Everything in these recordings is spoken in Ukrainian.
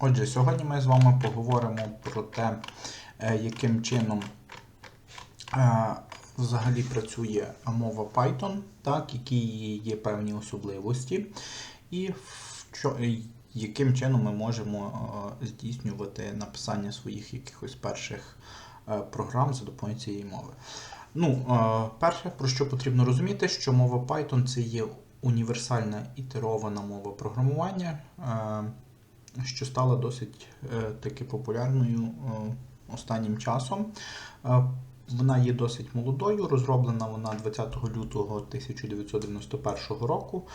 Отже, сьогодні ми з вами поговоримо про те, е, яким чином е, взагалі працює мова Python, так, які її є певні особливості, і яким чином ми можемо е, здійснювати написання своїх якихось перших програм за допомогою цієї мови. Ну, перше, про що потрібно розуміти, що мова Python це є універсальна ітерована мова програмування. Що стала досить е, таки популярною е, останнім часом. Е, Вона є досить молодою, розроблена вона 20 лютого 1991 року,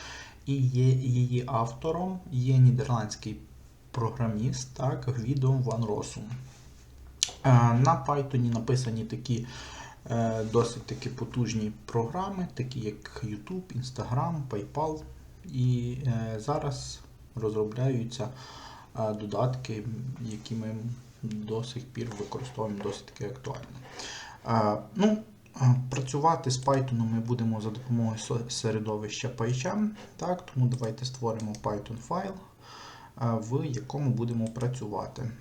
і є її автором є нідерландський програміст так, Гвідо Ван Росум. На Python написані такі досить таки потужні програми, такі як YouTube, Instagram, PayPal. І зараз розробляються додатки, які ми до сих пір використовуємо досить таки актуально. Ну, Працювати з Python ми будемо за допомогою середовища PyCharm, так, тому давайте створимо Python файл, в якому будемо працювати.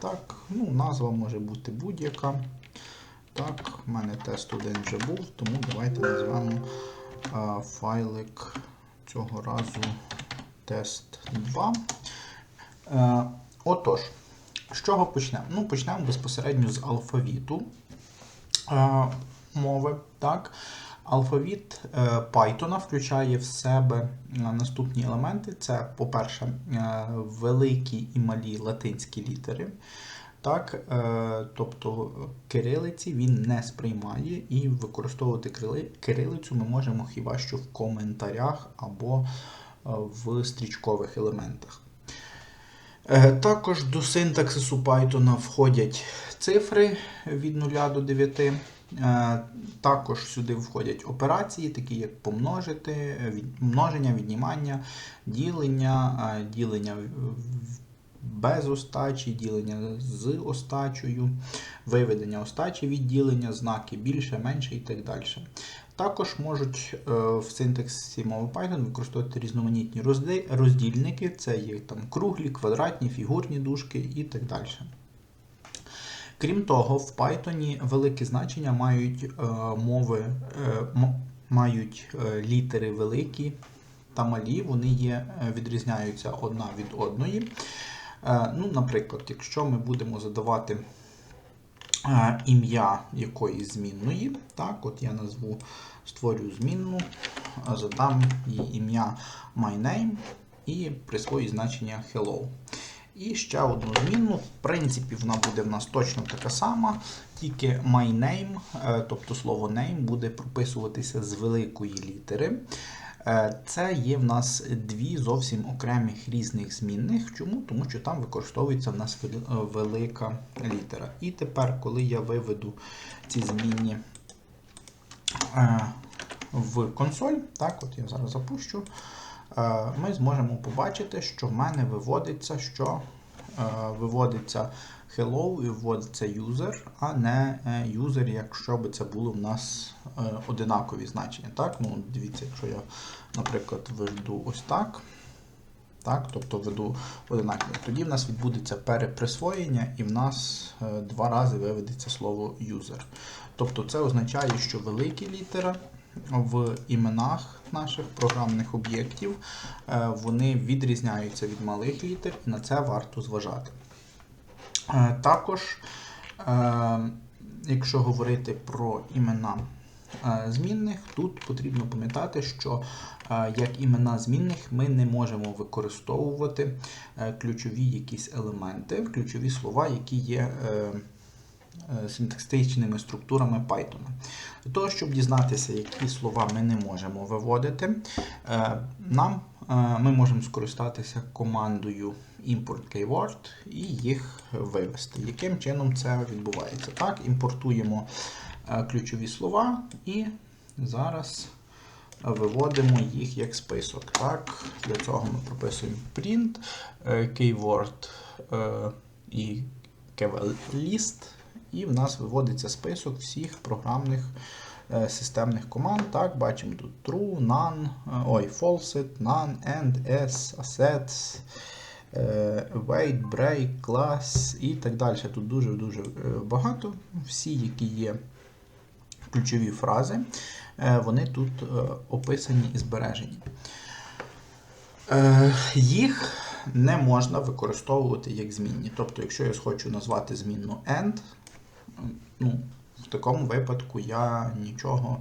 Так, ну, назва може бути будь-яка. Так, в мене тест 1 вже був, тому давайте назвемо файлик цього разу тест 2. Е, отож, з чого почнемо? Ну, почнемо безпосередньо з алфавіту е, мови. Так. Алфавіт е, Python включає в себе наступні елементи: це, по-перше, великі і малі латинські літери. Так, тобто кирилиці він не сприймає, і використовувати кирилицю ми можемо хіба що в коментарях або в стрічкових елементах. Е, Також до синтаксису Python входять цифри від 0 до 9. Е, Також сюди входять операції, такі як помножити, множення, віднімання, ділення, е, ділення без остачі, ділення з остачею, виведення остачі від ділення, знаки більше, менше і так далі. Також можуть е, в синтаксі мови Python використовувати різноманітні роздільники, це є там круглі, квадратні, фігурні дужки і так далі. Крім того, в Python велике значення мають е, мови, е, мають літери великі та малі, вони є, відрізняються одна від одної. Е, ну, наприклад, якщо ми будемо задавати е, ім'я якоїсь змінної, так, от я назву, створю змінну, е, задам їй ім'я my і присвою значення hello. І ще одну змінну. В принципі, вона буде в нас точно така сама, тільки my name, е, тобто слово name, буде прописуватися з великої літери. Е, Це є в нас дві зовсім окремих різних змінних. Чому? Тому що там використовується в нас е, велика літера. І тепер, коли я виведу ці змінні е, в консоль, так, от я зараз запущу, ми зможемо побачити, що в мене виводиться, що виводиться hello і вводиться user, а не е, user, якщо би це було в нас е, одинакові значення. Так? Ну, Дивіться, якщо я, наприклад, введу ось так. Так, тобто веду одинаково. Тоді в нас відбудеться переприсвоєння, і в нас е, два рази виведеться слово user. Тобто це означає, що великі літери в іменах наших програмних об'єктів вони відрізняються від малих літер, і на це варто зважати. Е, Також, е, якщо говорити про імена е, змінних, тут потрібно пам'ятати, що як імена змінних ми не можемо використовувати ключові якісь елементи, ключові слова, які є синтаксичними структурами Python. Для того, щоб дізнатися, які слова ми не можемо виводити, е, нам е, ми можемо скористатися командою import keyword і їх вивести. Яким чином це відбувається? Так, імпортуємо е, ключові слова і зараз виводимо їх як список. Так, Для цього ми прописуємо print, е, keyword е, і keyword list, і в нас виводиться список всіх програмних е, системних команд. Так, бачимо тут true, none, е, ой, false, none, and, s, assets, е, wait, break, class і так далі. Тут дуже-дуже багато. Всі, які є ключові фрази, вони тут описані і збережені. Їх не можна використовувати як змінні. Тобто, якщо я хочу назвати змінну end, ну, в такому випадку я нічого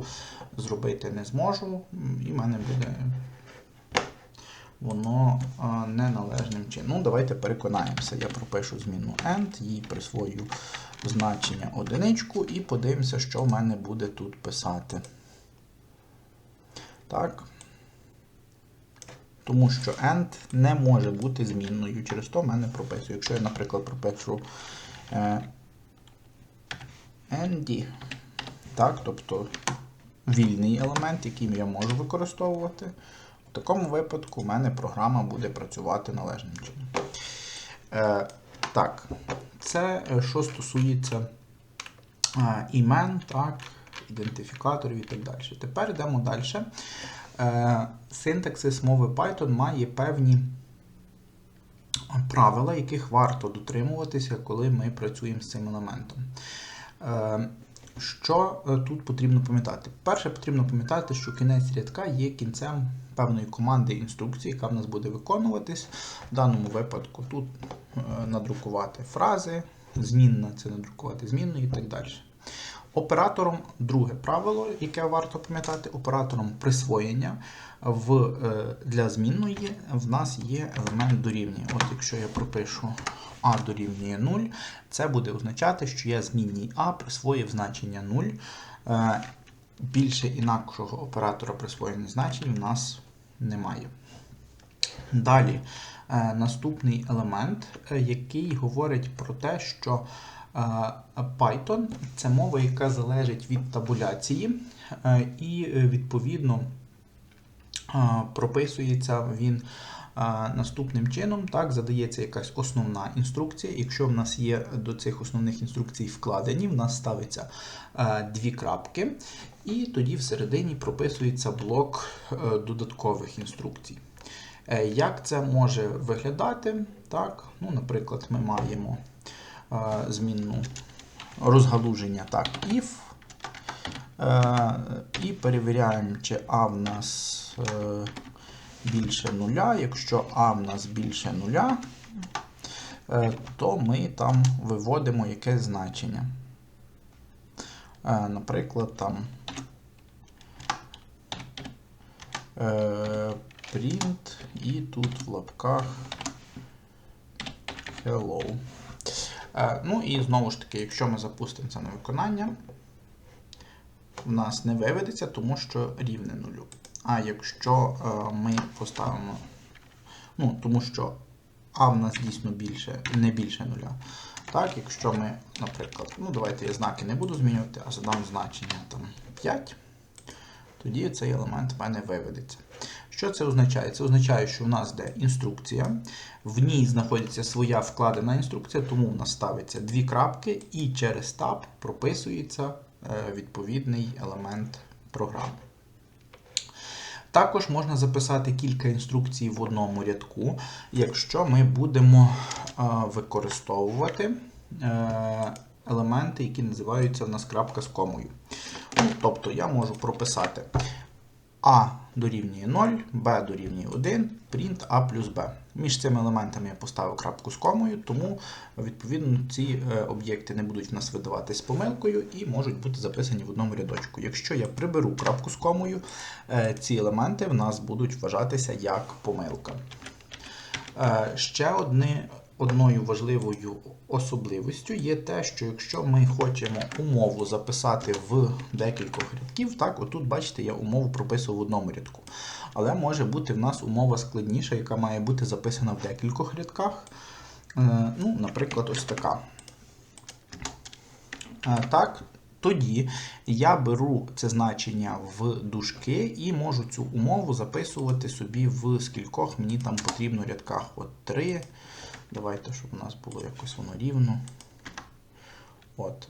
зробити не зможу, і в мене буде воно неналежним чином. Ну, давайте переконаємося. Я пропишу змінну end, їй присвою значення одиничку і подивимося, що в мене буде тут писати. Так. Тому що end не може бути змінною. Через то в мене прописую. Якщо я, наприклад, пропишу е, ND, так, тобто вільний елемент, який я можу використовувати, в такому випадку в мене програма буде працювати належним чином. Е, так, це е, що стосується е, імен, так, ідентифікаторів і так далі. Тепер йдемо далі. Е, синтаксис мови Python має певні правила, яких варто дотримуватися, коли ми працюємо з цим елементом. Е, що е, тут потрібно пам'ятати? Перше, потрібно пам'ятати, що кінець рядка є кінцем певної команди інструкції, яка в нас буде виконуватись. В даному випадку тут е, надрукувати фрази, змінна це надрукувати змінну і так далі. Оператором, друге правило, яке варто пам'ятати, оператором присвоєння в, е, для змінної в нас є елемент дорівнює. От якщо я пропишу А дорівнює 0, це буде означати, що я змінній А присвоїв значення 0. Е, Більше інакшого оператора присвоєння значень в нас немає. Далі, е, наступний елемент, який говорить про те, що Python це мова, яка залежить від табуляції, е, і е, відповідно прописується він наступним чином. Так, задається якась основна інструкція. Якщо в нас є до цих основних інструкцій вкладені, в нас ставиться е, дві крапки, і тоді всередині прописується блок додаткових інструкцій. Як це може виглядати? Так, ну, Наприклад, ми маємо змінну розгалуження так, if. Е, і перевіряємо, чи А в нас е, більше нуля. Якщо А в нас більше нуля, е, то ми там виводимо якесь значення. Е, Наприклад, там е, print і тут в лапках hello. Е, Ну і знову ж таки, якщо ми запустимо це на виконання, в нас не виведеться, тому що рівне нулю. А якщо е, ми поставимо, ну, тому що А в нас дійсно більше, не більше нуля. Так, якщо ми, наприклад, ну давайте я знаки не буду змінювати, а задам значення там 5, тоді цей елемент в мене виведеться. Що це означає? Це означає, що в нас де інструкція, в ній знаходиться своя вкладена інструкція, тому в нас ставиться дві крапки, і через таб прописується е, відповідний елемент програми. Також можна записати кілька інструкцій в одному рядку, якщо ми будемо е, використовувати е, елементи, які називаються в нас крапка з комою. Ну, тобто я можу прописати А дорівнює 0, Б дорівнює 1, print А плюс Б. Між цими елементами я поставив крапку з комою, тому відповідно ці е, об'єкти не будуть в нас видаватись помилкою і можуть бути записані в одному рядочку. Якщо я приберу крапку з комою, е, ці елементи в нас будуть вважатися як помилка. Е, Ще одне, одною важливою особливістю є те, що якщо ми хочемо умову записати в декількох рядків, так, отут, бачите, я умову прописував в одному рядку. Але може бути в нас умова складніша, яка має бути записана в декількох рядках. Е, Ну, Наприклад, ось така. Е, Так, тоді я беру це значення в дужки і можу цю умову записувати собі в скількох мені там потрібно рядках. От 3. Давайте, щоб у нас було якось воно рівно. От.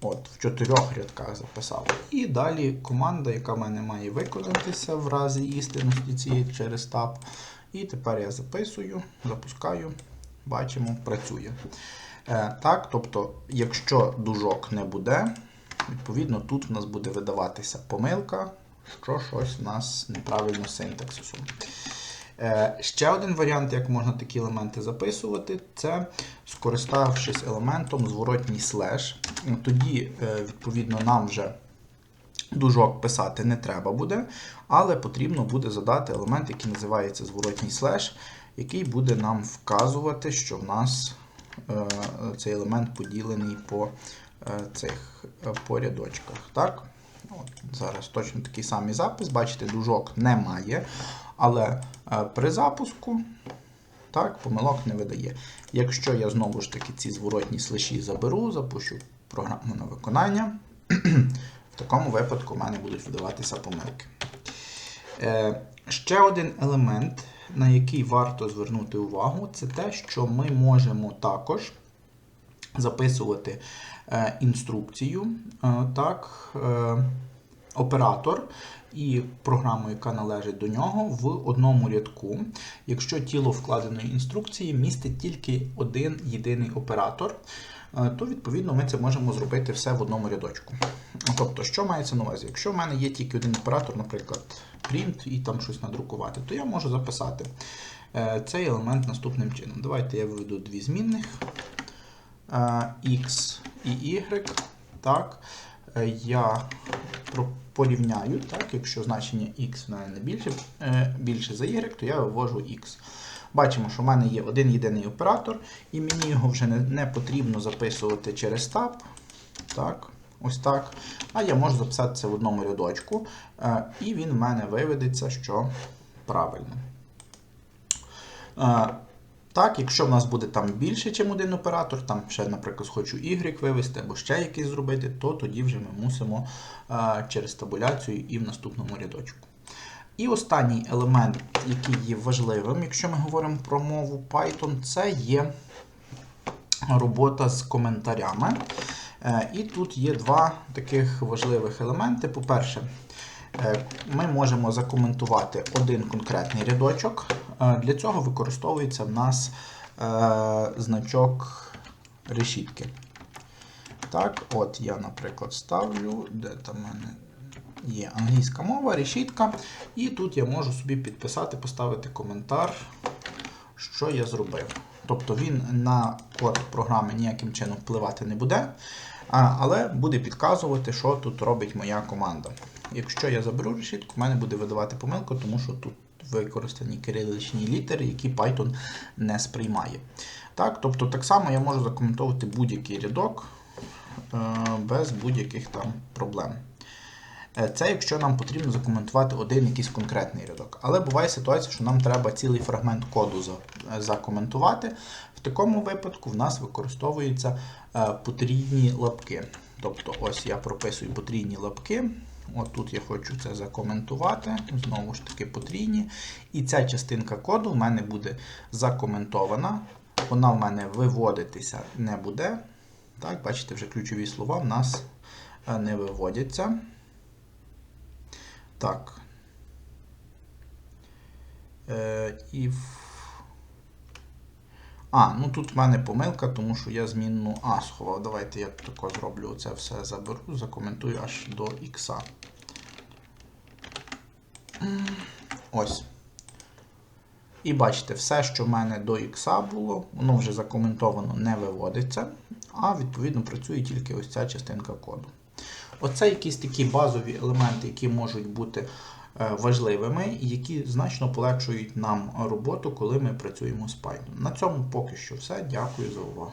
От, в чотирьох рядках записав. І далі команда, яка в мене має виконатися в разі істинності цієї через таб, І тепер я записую, запускаю, бачимо, працює. Е, так, тобто, якщо дужок не буде, відповідно тут в нас буде видаватися помилка, що щось в нас неправильно синтаксисом. Е, Ще один варіант, як можна такі елементи записувати, це скориставшись елементом зворотній слеш. Тоді, е, відповідно, нам вже дужок писати не треба буде, але потрібно буде задати елемент, який називається зворотній слеш, який буде нам вказувати, що в нас е, цей елемент поділений по цих е, по рядочках. Так? От, зараз точно такий самий запис. Бачите, дужок немає, але е, при запуску так, помилок не видає. Якщо я знову ж таки ці зворотні слеші заберу, запущу програму на виконання, в такому випадку в мене будуть видаватися помилки. Е, ще один елемент, на який варто звернути увагу, це те, що ми можемо також записувати е, інструкцію, так, оператор і програму, яка належить до нього, в одному рядку, якщо тіло вкладеної інструкції містить тільки один єдиний оператор, е, то відповідно ми це можемо зробити все в одному рядочку. Тобто, що мається на увазі? Якщо в мене є тільки один оператор, наприклад, print і там щось надрукувати, то я можу записати е, цей елемент наступним чином. Давайте я виведу дві змінних е, x і y. Так, Е, я порівняю, так, якщо значення x в мене більше, е, більше за y, то я вивожу x. Бачимо, що в мене є один єдиний оператор, і мені його вже не, не потрібно записувати через tab. Так, ось так. А я можу записати це в одному рядочку, е, і він в мене виведеться, що правильно. Так, якщо в нас буде там більше, ніж один оператор, там ще, наприклад, хочу Y вивести або ще якийсь зробити, то тоді вже ми мусимо е, через табуляцію і в наступному рядочку. І останній елемент, який є важливим, якщо ми говоримо про мову Python, це є робота з коментарями. Е, І тут є два таких важливих елементи. По-перше, ми можемо закоментувати один конкретний рядочок. Е, Для цього використовується в нас е, значок решітки. Так, от я, наприклад, ставлю, де там в мене є англійська мова, решітка. І тут я можу собі підписати, поставити коментар, що я зробив. Тобто він на код програми ніяким чином впливати не буде, але буде підказувати, що тут робить моя команда. Якщо я заберу решітку, в мене буде видавати помилку, тому що тут використані кириличні літери, які Python не сприймає. Так, тобто так само я можу закоментовувати будь-який рядок е, без будь-яких там проблем. Е, Це якщо нам потрібно закоментувати один якийсь конкретний рядок. Але буває ситуація, що нам треба цілий фрагмент коду е, закоментувати. В такому випадку в нас використовуються е, потрійні лапки. Тобто, ось я прописую потрійні лапки. От тут я хочу це закоментувати. Знову ж таки, потрійні. І ця частинка коду в мене буде закоментована. Вона в мене виводитися не буде. Так, бачите, вже ключові слова в нас не виводяться. Так. Е, в... А, ну тут в мене помилка, тому що я змінну А сховав. Давайте я тако зроблю це все заберу, закоментую аж до X. Ось. І бачите, все, що в мене до X було, воно вже закоментовано не виводиться, а відповідно працює тільки ось ця частинка коду. Оце якісь такі базові елементи, які можуть бути е, важливими які значно полегшують нам роботу, коли ми працюємо з Python. На цьому поки що все. Дякую за увагу.